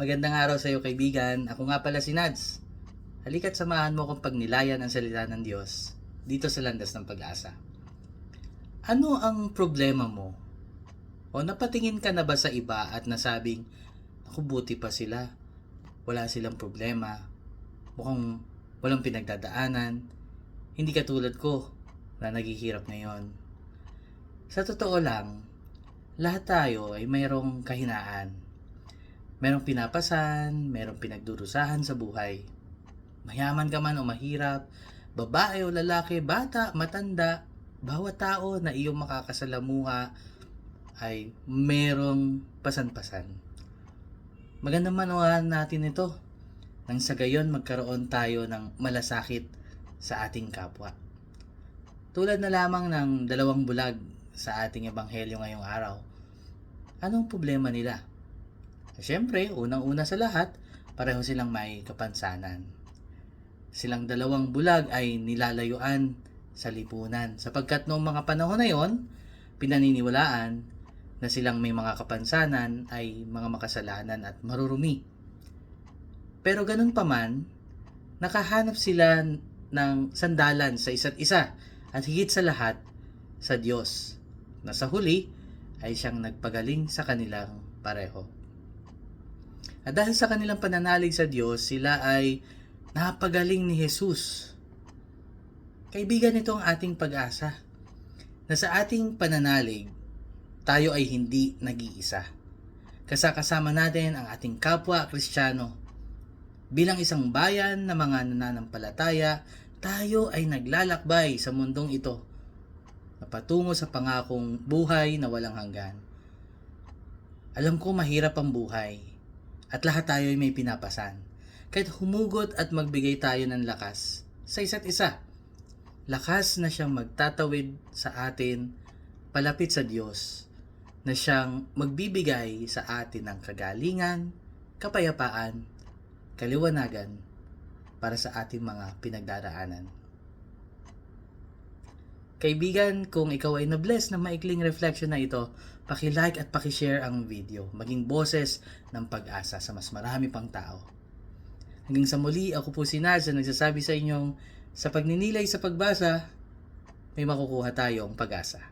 Magandang araw sa iyo kaibigan. Ako nga pala si Nads. Halika't samahan mo kong pagnilayan ang salita ng Diyos dito sa landas ng pag-asa. Ano ang problema mo? O napatingin ka na ba sa iba at nasabing, ako buti pa sila. Wala silang problema. Mukhang walang pinagdadaanan. Hindi katulad ko na naghihirap ngayon. Sa totoo lang, lahat tayo ay mayroong kahinaan. Merong pinapasan, merong pinagdurusahan sa buhay. Mayaman ka man o mahirap, babae o lalaki, bata, matanda, bawat tao na iyong makakasalamuha ay merong pasan-pasan. Maganda manuhan natin ito nang sa gayon magkaroon tayo ng malasakit sa ating kapwa. Tulad na lamang ng dalawang bulag sa ating ebanghelyo ngayong araw. Anong problema nila? Siyempre, unang-una sa lahat, pareho silang may kapansanan. Silang dalawang bulag ay nilalayuan sa lipunan sapagkat noong mga panahon na yon, pinaniniwalaan na silang may mga kapansanan ay mga makasalanan at marurumi. Pero ganun pa man, nakahanap sila ng sandalan sa isa't isa at higit sa lahat sa Diyos na sa huli ay siyang nagpagaling sa kanilang pareho. At dahil sa kanilang pananalig sa Diyos, sila ay napagaling ni Jesus. Kaibigan ito ang ating pag-asa na sa ating pananalig, tayo ay hindi nag-iisa. Kasakasama natin ang ating kapwa kristyano. Bilang isang bayan na mga nananampalataya, tayo ay naglalakbay sa mundong ito na patungo sa pangakong buhay na walang hanggan. Alam ko mahirap ang buhay at lahat tayo ay may pinapasan. Kahit humugot at magbigay tayo ng lakas sa isa't isa. Lakas na siyang magtatawid sa atin palapit sa Diyos na siyang magbibigay sa atin ng kagalingan, kapayapaan, kaliwanagan para sa ating mga pinagdaraanan. Kaibigan, kung ikaw ay na-bless na maikling reflection na ito, paki-like at paki-share ang video, maging boses ng pag-asa sa mas marami pang tao. Hanggang sa muli, ako po si Naz na nagsasabi sa inyong sa pagninilay sa pagbasa, may makukuha tayong pag-asa.